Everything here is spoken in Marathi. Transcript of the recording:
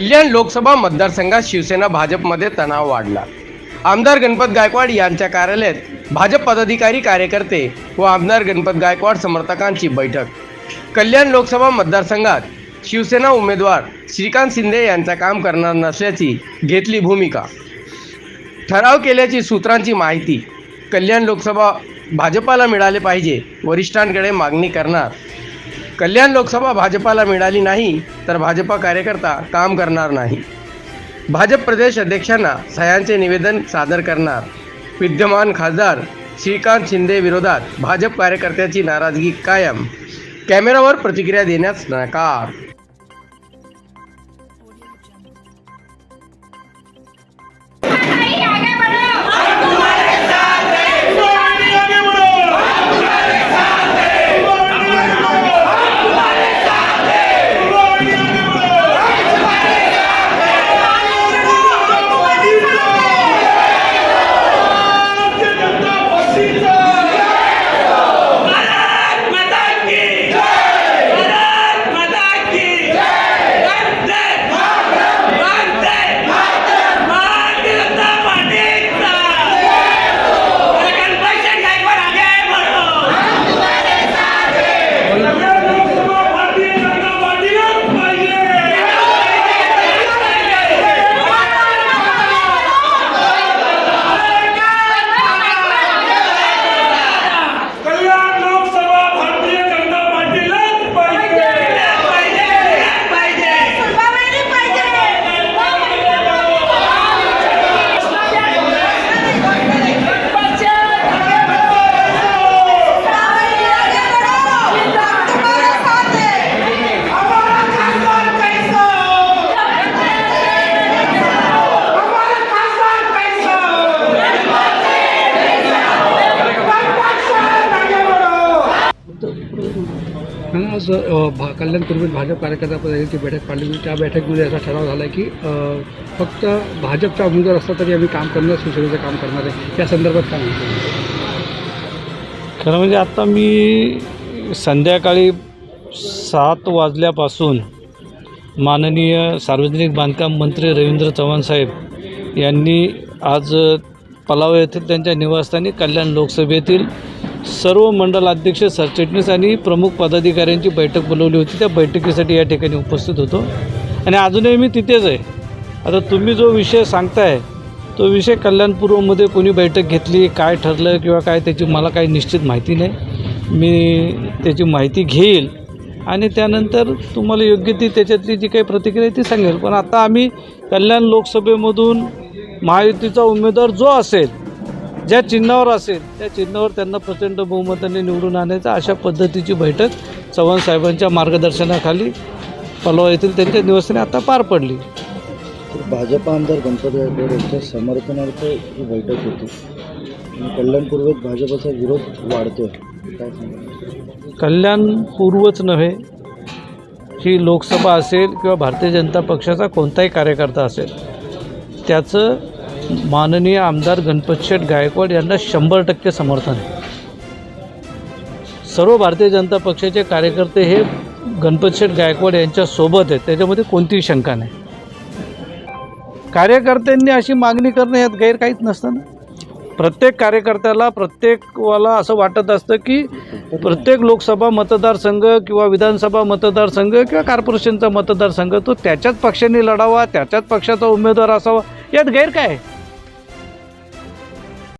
कल्याण लोकसभा मतदारसंघात शिवसेना भाजपमध्ये तणाव वाढला. आमदार गणपत गायकवाड यांच्या कार्यालयात भाजप पदाधिकारी कार्यकर्ते व आमदार गणपत गायकवाड समर्थकांची बैठक. कल्याण लोकसभा मतदारसंघात शिवसेना उमेदवार श्रीकांत शिंदे यांचा काम करणार नसल्याची घेतली भूमिका. ठराव केल्याची सूत्रांची माहिती कल्याण लोकसभा भाजपाला मिळाले पाहिजे वरिष्ठांकडे मागणी करणार कल्याण लोकसभा भाजपाला मिळाली नाही तर भाजपा कार्यकर्ता काम करणार नाही. भाजप प्रदेश अध्यक्षांना सह्यांचे निवेदन सादर करणार. विद्यमान खासदार श्रीकांत शिंदे विरोधात भाजप कार्यकर्त्याची नाराजगी कायम. कॅमेरावर प्रतिक्रिया देण्यास नकार. आज अ, भा कल्याणपूर्वी भाजप कार्यकर्ता पदाची बैठक पाडली होती त्या बैठकीमध्ये असा ठराव झाला की फक्त भाजपचा उमेदवार असला तरी आम्ही काम करणार शिवसेनेचं काम करणार आहे. या संदर्भात काय म्हणतो खरं म्हणजे आता मी संध्याकाळी सात वाजल्यापासून माननीय सार्वजनिक बांधकाम मंत्री रवींद्र चव्हाण साहेब यांनी आज पलाव येथील त्यांच्या निवासस्थानी कल्याण लोकसभेतील सर्व मंडल अध्यक्ष सरचिटणीस आणि प्रमुख पदाधिकाऱ्यांची बैठक बोलवली होती. त्या बैठकीसाठी या ठिकाणी उपस्थित होतो. आणि अजूनही मी तिथेच आहे. आता तुम्ही जो विषय सांगताय तो विषय कल्याणपूर्वमध्ये कोणी बैठक घेतली काय ठरलं किंवा काय त्याची मला काही निश्चित माहिती नाही. मी त्याची माहिती घेईल. आणि त्यानंतर तुम्हाला योग्य ती त्याच्यातली जी काही प्रतिक्रिया आहे ती सांगेल. पण आता आम्ही कल्याण लोकसभेमधून महायुतीचा उमेदवार जो असेल ज्या चिन्हावर असेल त्या चिन्हावर त्यांना प्रचंड बहुमताने निवडून आणायचं. अशा पद्धतीची बैठक चव्हाण साहेबांच्या मार्गदर्शनाखाली पलवा येथील त्यांच्या निवासाने आता पार पडली. भाजप आमदार गणपती गायकवाड यांच्या समर्थनार्थ ही बैठक होती. आणि कल्याणपूर्वेत भाजपचा विरोध वाढतोय. काय सांगा कल्याण पूर्वच नव्हे ही लोकसभा असेल किंवा भारतीय जनता पक्षाचा कोणताही कार्यकर्ता असेल त्याचं माननीय आमदार गणपतशेठ गायकवाड यांना शंभर टक्के समर्थन सर्व भारतीय जनता पक्षाचे कार्यकर्ते हे गणपतशेठ गायकवाड यांच्यासोबत आहेत. त्याच्यामध्ये कोणतीही शंका नाही. कार्यकर्त्यांनी अशी मागणी करणं यात गैर काहीच नसतं ना. प्रत्येक कार्यकर्त्याला प्रत्येकवाला असं वाटत असतं की प्रत्येक लोकसभा मतदारसंघ किंवा विधानसभा मतदारसंघ किंवा कॉर्पोरेशनचा मतदारसंघ तो त्याच्याच पक्षाने लढावा त्याच्याच पक्षाचा उमेदवार असावा यात गैर काय आहे?